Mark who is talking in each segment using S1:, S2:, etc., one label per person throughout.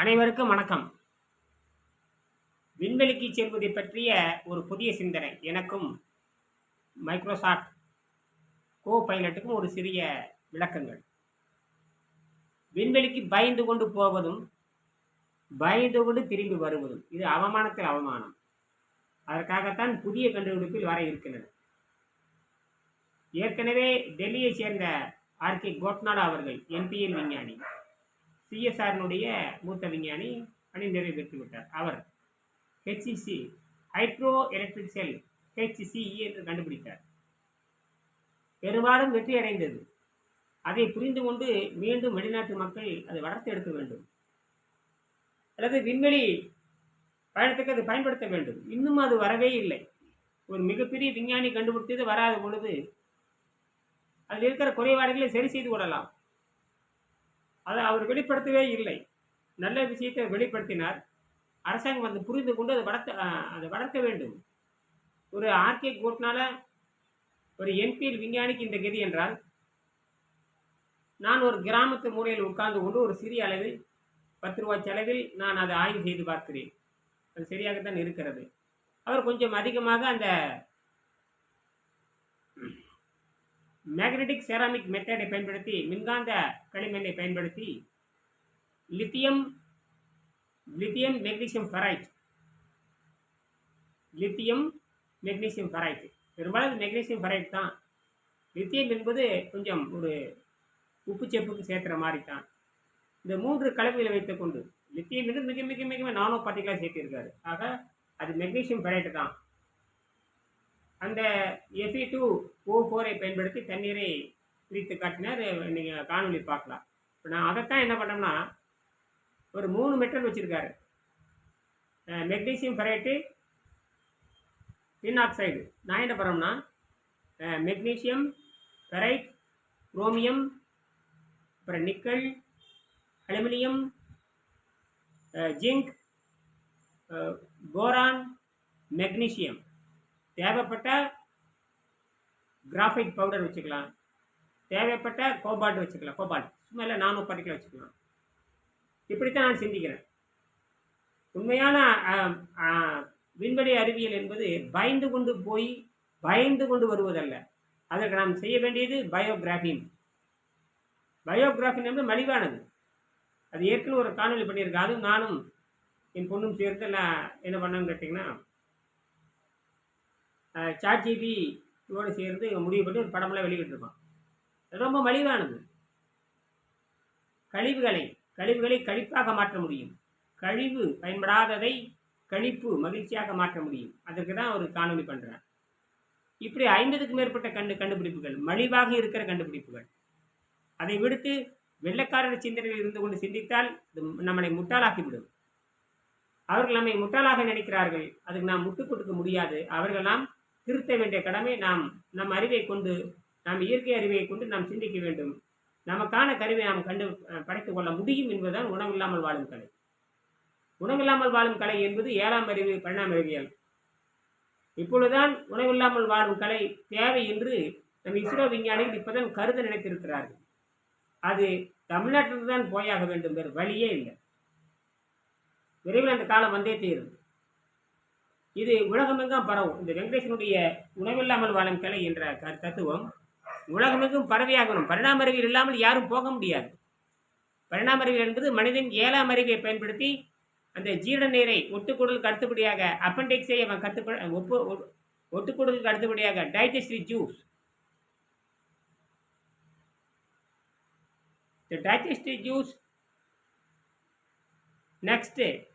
S1: அனைவருக்கும் வணக்கம். விண்வெளிக்கு செல்வதை பற்றிய ஒரு புதிய சிந்தனை. எனக்கும் மைக்ரோசாஃப்ட் கோ பைலட்டுக்கும் ஒரு சிறிய விளக்கங்கள். விண்வெளிக்கு பயந்து கொண்டு போவதும் பயந்து கொண்டு திரும்பி வருவதும் இது அவமானத்தில் அவமானம். அதற்காகத்தான் புதிய கண்டுபிடிப்பில் வர இருக்கின்றன ஏற்கனவே டெல்லியை சேர்ந்த ஆர்கே கோட்னாடா அவர்கள் என்பிஎல் விஞ்ஞானி. சிஎஸ்ஆர்னுடைய மூத்த விஞ்ஞானி பணி நிறைவேற்றி விட்டார் அவர் HCC hydro electric cell HCCE என்று கண்டுபிடித்தார். பெரும்பாலும் வெற்றி அடைந்தது. அதை புரிந்து கொண்டு மீண்டும் வெளிநாட்டு மக்கள் அதை வளர்த்து எடுக்க வேண்டும். அல்லது விண்வெளி பயணத்துக்கு அதை பயன்படுத்த வேண்டும். இன்னும் அது வரவே இல்லை. ஒரு மிகப்பெரிய விஞ்ஞானி கண்டுபிடித்தது வராத பொழுது அதில் இருக்கிற குறைபாடுகளை சரி செய்து கொள்ளலாம். அதை அவர் வெளிப்படுத்தவே இல்லை. நல்ல விஷயத்தை வெளிப்படுத்தினார். அரசாங்கம் வந்து புரிந்து கொண்டு அதை வளர்த்த அதை வளர்க்க வேண்டும். ஒரு ஆர்கே கோட்னால ஒரு என்பிஎல் விஞ்ஞானிக்கு இந்த கதி என்றால் நான் ஒரு கிராமத்து மூலையில் உட்கார்ந்து கொண்டு ஒரு சிறிய அளவில் பத்து ரூபாய் செலவில் நான் அதை ஆய்வு செய்து பார்க்கிறேன். அது சரியாகத்தான் இருக்கிறது. அவர் கொஞ்சம் அதிகமாக அந்த மேக்னெட்டிக் செராமிக் மெத்தடை பயன்படுத்தி மின்காந்த களிமண்ணை பயன்படுத்தி lithium lithium magnesium ferrite lithium magnesium ferrite பெரும்பாலும் மெக்னீசியம் ஃபெரைட் தான். லித்தியம் என்பது கொஞ்சம் ஒரு உப்பு செப்புக்கு சேர்த்துற மாதிரி தான் இந்த மூன்று கலவைகளை வைத்துக்கொண்டு லித்தியம் என்று மிக மிக மிக நானோ பார்ட்டிகளாக சேர்த்திருக்காரு. ஆக அது மெக்னீசியம் ஃபெரைட் தான். அந்த எஃபி டூ ஓ ஃபோரை பயன்படுத்தி தண்ணீரை பிரித்து காட்டினார் நீங்கள் காணொலி பார்க்கலாம். இப்போ நான் அதைத்தான் என்ன பண்ணோம்னா ஒரு மூணு மெட்டல் வச்சுருக்காரு. மெக்னீசியம் ஃபரைட்டு டின் ஆக்சைடு நான் என்ன பண்ணோம்னா மெக்னீசியம் ஃபெரைட் குரோமியம் அப்புறம் nickel aluminium zinc boron magnesium. தேவைப்பட்ட கிராஃபைட் பவுடர் வச்சுக்கலாம். தேவைப்பட்ட கோபால்ட் வச்சுக்கலாம். கோபால்ட் சும்மா இல்லை நானும் பார்ட்டிக்கல் வச்சுக்கலாம். இப்படித்தான் நான் சிந்திக்கிறேன். உண்மையான விண்வெளி அறிவியல் என்பது பயந்து கொண்டு போய் பயந்து கொண்டு வருவதல்ல. அதற்கு நாம் செய்ய வேண்டியது பயோகிராஃபின் பயோகிராஃபின் என்பது மலிவானது. அது ஏற்கனவே ஒரு காணொளி பண்ணியிருக்கேன். அதுவும் நானும் என் பொண்ணும் சேர்த்து என்ன பண்ணோம்னு கேட்டிங்கன்னா சாட் ஜிபியோடு சேர்ந்து முடிவு பண்ணி ஒரு படமெல்லாம் வெளியிட்டிருப்பான். ரொம்ப மலிவானது. கழிவுகளை கழிவுகளை கழிப்பாக மாற்ற முடியும். கழிவு பயன்படாததை கழிப்பு மகிழ்ச்சியாக மாற்ற முடியும். அதற்கு தான் ஒரு காணொளி பண்ணுறேன் இப்படி ஐம்பதுக்கு மேற்பட்ட கண்டு கண்டுபிடிப்புகள் மலிவாக இருக்கிற கண்டுபிடிப்புகள். அதை விடுத்து வெள்ளக்காரர் சிந்தனையில் இருந்து கொண்டு சிந்தித்தால் நம்மளை முட்டாளாக்கிவிடும். அவர்கள் நம்மை முட்டாளாக நினைக்கிறார்கள். அதுக்கு நாம் முட்டுக் கொடுக்க முடியாது. அவர்கள் நாம் திருத்த வேண்டிய கடமை நாம் நம் அறிவை கொண்டு நாம் இயற்கை அறிவை கொண்டு நாம் சிந்திக்க வேண்டும். நமக்கான கருவை நாம் கண்டு படைத்துக் கொள்ள முடியும் என்பதுதான் உணவில்லாமல் வாழும் கலை. உணவில்லாமல் வாழும் கலை என்பது ஏழாம் அறிவு பன்னெண்டாம் அறிவியல். இப்பொழுதுதான் உணவில்லாமல் வாழும் கலை தேவை என்று நம் இஸ்ரோ விஞ்ஞானிகள் இப்போதான் கருத நினைத்திருக்கிறார்கள். அது தமிழ்நாட்டில் தான் போயாக வேண்டும் வேறு வழியே இல்லை. விரைவில் அந்த காலம் வந்தே தீரும். இது உலகமெங்கும் பரவும். இந்த வெங்கடேசனுடைய உணவில்லாமல் வாழும் கலை என்ற க- தத்துவம் உலகமெங்கும் பரவியாகணும். பரிணாம அறிவியல் இல்லாமல் யாரும் போக முடியாது. பரிணாம அறிவியல் என்பது மனிதன் ஏழாம் அறிவை பயன்படுத்தி அந்த ஜீரண நீரை ஒட்டுக்குடலுக்கு அடுத்தபடியாக அப்பெண்டிக்ஸை அவன் கற்றுக்க ஒப்பு ஒ- ஒட்டுக்குடலுக்கு அடுத்தபடியாக digestive juice the juice next next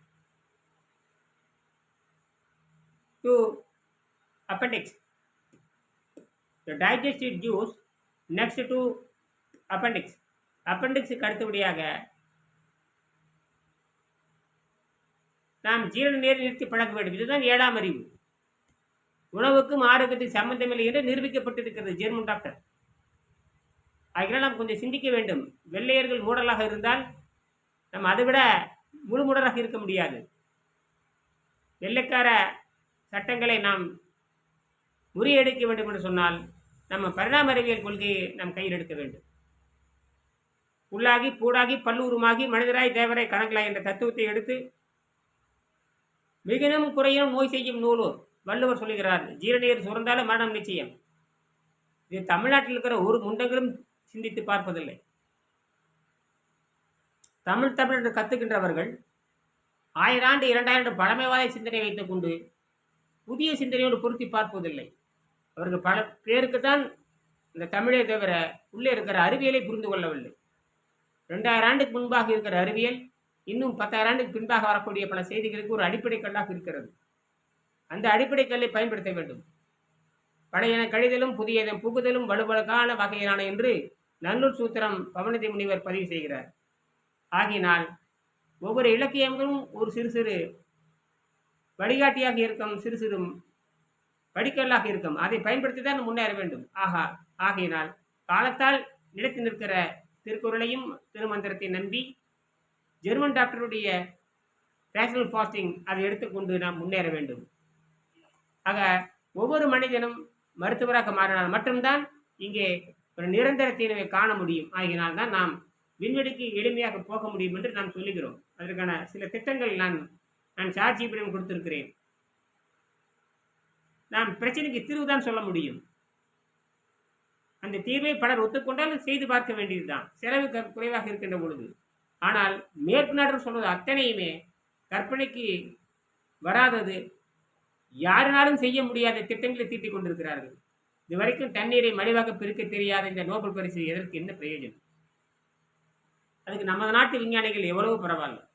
S1: to appendix. The digested juice next to appendix. Appendixக்கு அடுத்தபடியாக நாம் ஜீரண நீரை நிறுத்தி பழக்க வேண்டும். இதுதான் ஏழாம் அறிவு. உணவுக்கும் ஆரோக்கியத்துக்கும் சம்பந்தமில்லை என்று நிரூபிக்கப்பட்டிருக்கிறது ஜெர்மன் டாக்டர். ஆகினால் நாம் கொஞ்சம் சிந்திக்க வேண்டும். வெள்ளையர்கள் மூடலாக இருந்தால் நம்ம அதை விட முழு மூடலாக இருக்க முடியாது. வெள்ளைக்கார சட்டங்களை நாம் முறியடிக்க வேண்டும் என்று சொன்னால் நம்ம பரிணாம அறிவியல் கொள்கையை நாம் கையில் எடுக்க வேண்டும். உள்ளாகி பூடாகி பல்லூருமாகி மனிதராய் தேவரை கணக்கலாய் என்ற தத்துவத்தை எடுத்து மிகுனும் குறையினும் நோய் செய்யும் நூலூர் வள்ளுவர் சொல்லுகிறார் ஜீரநீர் சுரந்தாலும் மரணம் நிச்சயம். இது தமிழ்நாட்டில் இருக்கிற ஒரு முண்டங்களும் சிந்தித்து பார்ப்பதில்லை. தமிழ் தமிழ் என்று கத்துக்கின்றவர்கள் ஆயிரம் ஆண்டு இரண்டாயிரம் பழமைவாத சிந்தனை வைத்துக் கொண்டு புதிய சிந்தனையோடு பொருத்தி பார்ப்பதில்லை. அவர்கள் பல பேருக்கு தான் இந்த தமிழை தவிர உள்ளே இருக்கிற அறிவியலை புரிந்து கொள்ளவில்லை. ரெண்டாயிரம் ஆண்டுக்கு முன்பாக இருக்கிற அறிவியல் இன்னும் பத்தாயிரம் ஆண்டுக்கு பின்பாக வரக்கூடிய பல செய்திகளுக்கு ஒரு அடிப்படை கல்லாக இருக்கிறது. அந்த அடிப்படை கல்லை பயன்படுத்த வேண்டும். பழையன கழிதலும் புதியதன் புகுதலும் வலுவழுக்கான வகையிலான என்று நல்லூர் சூத்திரம் பவனதி முனிவர் பதிவு செய்கிறார். ஆகினால் ஒவ்வொரு இலக்கியங்களும் ஒரு சிறு சிறு வழிகாட்டியாக இருக்கும் சிறு சிறு படிக்கல்லாக இருக்கும். அதை பயன்படுத்தி தான் முன்னேற வேண்டும். ஆகா ஆகையினால் காலத்தால் நிலைத்து நிற்கிற திருக்குறளையும் திருமந்திரத்தை நம்பி ஜெர்மன் டாக்டருடைய ரேஷனல் ஃபாஸ்டிங் அதை எடுத்துக்கொண்டு நாம் முன்னேற வேண்டும். ஆக ஒவ்வொரு மனிதனும் மருத்துவராக மாறினால் மட்டும்தான் இங்கே ஒரு நிரந்தர தீர்வை காண முடியும். ஆகினால் தான் நாம் விண்வெளிக்கு எளிமையாக போக முடியும் என்று நாம் சொல்லுகிறோம். அதற்கான சில திட்டங்கள் நான் நான் சாட்சியிடம் கொடுத்திருக்கிறேன். நாம் பிரச்சனைக்கு தீர்வு தான் சொல்ல முடியும். அந்த தீர்வை பலர் ஒத்துக்கொண்டால் செய்து பார்க்க வேண்டியதுதான் செலவு க- குறைவாக இருக்கின்ற பொழுது. ஆனால் மேற்கு நாடு சொல்வது அத்தனையுமே கற்பனைக்கு வராதது யாருனாலும் செய்ய முடியாத திட்டங்களை தீட்டிக் கொண்டிருக்கிறார்கள். இதுவரைக்கும் தண்ணீரை மலிவாக பிரிக்க தெரியாத இந்த நோபல் பரிசு எதற்கு என்ன பிரயோஜனம்? அதுக்கு நம்ம நாட்டு விஞ்ஞானிகள் எவ்வளவு பரவாயில்ல.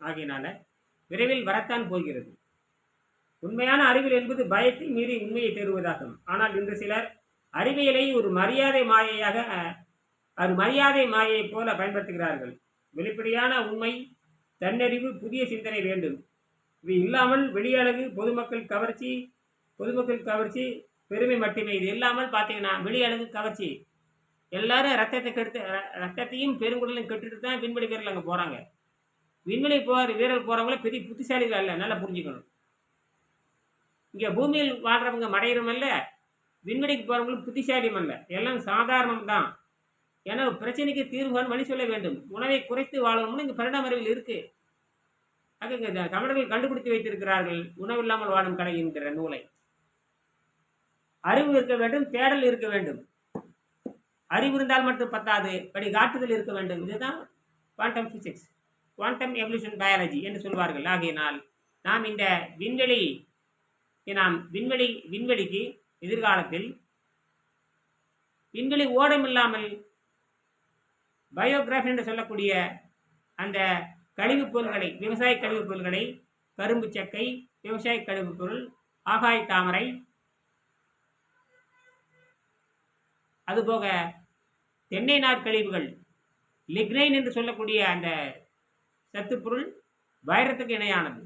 S1: ஆகையினால விரைவில் வரத்தான் போகிறது. உண்மையான அறிவியல் என்பது பயத்தை மீறி உண்மையை தேடுவதாகும். ஆனால் இன்று சிலர் அறிவியலை ஒரு மரியாதை மாயையாக அது மரியாதை மாயையைப் போல பயன்படுத்துகிறார்கள். வெளிப்படையான உண்மை தன்னறிவு புதிய சிந்தனை வேண்டும். இது இல்லாமல் வெளியழகு பொதுமக்கள் கவர்ச்சி பொதுமக்கள் கவர்ச்சி பெருமை மட்டுமே. இது இல்லாமல் பார்த்தீங்கன்னா வெளியழகு கவர்ச்சி. எல்லாரும் ரத்தத்தை கெடுத்து ரத்தத்தையும் பெருங்குடலையும் கெட்டுட்டு தான் விண்வெளி அங்கே போகிறாங்க விண்வெளி போகிற வீரர் போகிறவங்கள பெரிய புத்திசாலிகள் அல்ல. நல்லா புரிஞ்சுக்கணும். இங்கே பூமியில் வாழ்கிறவங்க மடையிறம் அல்ல. விண்வெளிக்கு போகிறவங்களும் புத்திசாலியும் அல்ல. எல்லாம் சாதாரணம் தான் ஏன்னா ஒரு பிரச்சனைக்கு தீர்வுகள் வழி சொல்ல வேண்டும். உணவை குறைத்து வாழணும்னு இங்கே பரிணாம அறிவில் இருக்கு. அது இங்கே தமிழர்கள் கண்டுபிடித்து வைத்திருக்கிறார்கள். உணவில்லாமல் வாழும் கலை என்கிற நூலை. அறிவு இருக்க வேண்டும் தேடல் இருக்க வேண்டும். அறிவு இருந்தால் மட்டும் பத்தாது. படி காட்டுதல் இருக்க வேண்டும். இதுதான் quantum physics quantum evolution biology என்று சொல்வார்கள். ஆகையினால் நாம் இந்த விண்வெளி நாம் விண்வெளி விண்வெளிக்கு எதிர்காலத்தில் விண்வெளி ஓடம் இல்லாமல் பயோகிராஃபி என்று சொல்லக்கூடிய அந்த கழிவுப் பொருள்களை விவசாய கழிவுப் பொருள்களை கரும்பு சக்கை விவசாய கழிவுப் பொருள் ஆகாய தாமரை அதுபோக தென்னை நார் கழிவுகள் லிக்னைன் என்று சொல்லக்கூடிய அந்த சத்துப்பொருள் வைரத்துக்கு இணையானது.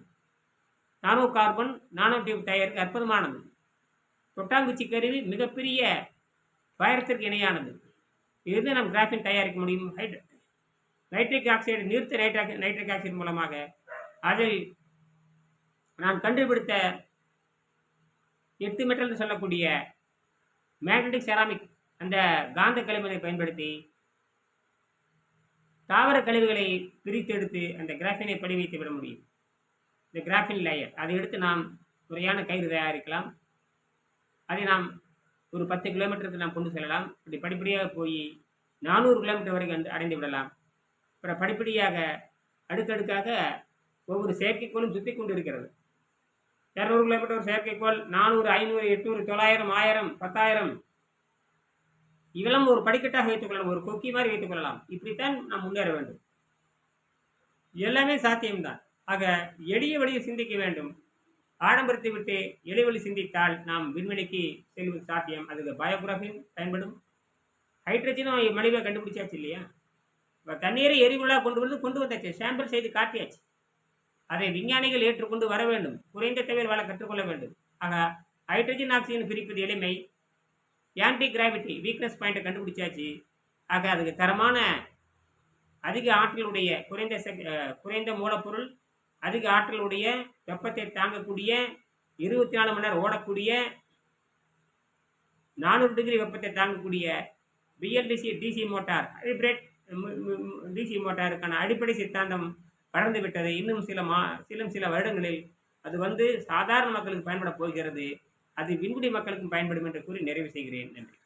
S1: நானோ கார்பன் நானோ டியூப் தயாரிக்க அற்புதமானது. தொட்டாங்குச்சி கருவி மிகப்பெரிய வைரத்திற்கு இணையானது. இருந்து நாம் கிராஃபின் தயாரிக்க முடியும். ஹைட்ர நைட்ரிக் ஆக்சைடு நீர்த்த நைட்ரிக் நைட்ரிக் ஆக்சைடு மூலமாக அதில் நான் கண்டுபிடித்த எட்டு மெட்டல் சொல்லக்கூடிய மேக்னட்டிக் செராமிக் அந்த காந்த களிமனை பயன்படுத்தி தாவர கழிவுகளை பிரித்தெடுத்து அந்த கிராஃபினை படிவைத்து விட முடியும். இந்த கிராஃபின் லேயர் அதை எடுத்து நாம் முறையான கயிறு தயாரிக்கலாம். அதை நாம் ஒரு பத்து கிலோமீட்டருக்கு நாம் கொண்டு செல்லலாம். இப்படி படிப்படியாக போய் நானூறு கிலோமீட்டர் வரைக்கும் வந்து அடைந்து விடலாம். அப்புறம் படிப்படியாக அடுக்கடுக்காக ஒவ்வொரு செயற்கைக்கோளும் சுற்றி கொண்டு இருக்கிறது இரநூறு கிலோமீட்டர் ஒரு செயற்கைக்கோள் நானூறு ஐநூறு எட்நூறு தொள்ளாயிரம் ஆயிரம் பத்தாயிரம் இவெல்லாம் ஒரு படிக்கட்டாக வைத்துக்கொள்ளலாம் ஒரு கொக்கி மாதிரி வைத்துக்கொள்ளலாம் இப்படித்தான் நாம் முன்னேற வேண்டும். எல்லாமே சாத்தியம்தான். ஆக எளிய வழியை சிந்திக்க வேண்டும். ஆடம்பரத்தை விட்டு எளிய சிந்தித்தால் நாம் விண்வெளிக்கு செல்வது சாத்தியம். அதுக்கு பயோகிராஃபின் பயன்படும். ஹைட்ரஜனும் மலிவாக கண்டுபிடிச்சாச்சு இல்லையா? இப்போ தண்ணீரை எரிபொருளாக கொண்டு வந்து கொண்டு வந்தாச்சு. சாம்பிள் செய்து காட்டியாச்சு. அதை விஞ்ஞானிகள் ஏற்றுக்கொண்டு வர வேண்டும். குறைந்த தேவையில் வாழ கற்றுக்கொள்ள வேண்டும். ஆக ஹைட்ரஜன் ஆக்சிஜன் பிரிப்பது எளிமை. ஆன்டி கிராவிட்டி வீக்னஸ் பாயிண்ட்டை கண்டுபிடிச்சாச்சு. ஆக அதுக்கு தரமான அதிக ஆற்றலுடைய குறைந்த செக் குறைந்த மூலப்பொருள் அதிக ஆற்றலுடைய வெப்பத்தை தாங்கக்கூடிய இருபத்தி நாலு மணி நேரம் ஓடக்கூடிய நானூறு டிகிரி வெப்பத்தை தாங்கக்கூடிய BLDC DC motor hybrid DC மோட்டாருக்கான அடிப்படை சித்தாந்தம் வளர்ந்து விட்டது இன்னும் சில மா சிலும் சில வருடங்களில் அது வந்து சாதாரண மக்களுக்கு பயன்பட போகிறது. அது விண்குடி மக்களுக்கும் பயன்படும் என்று கூறி நிறைவு செய்கிறேன். நன்றி.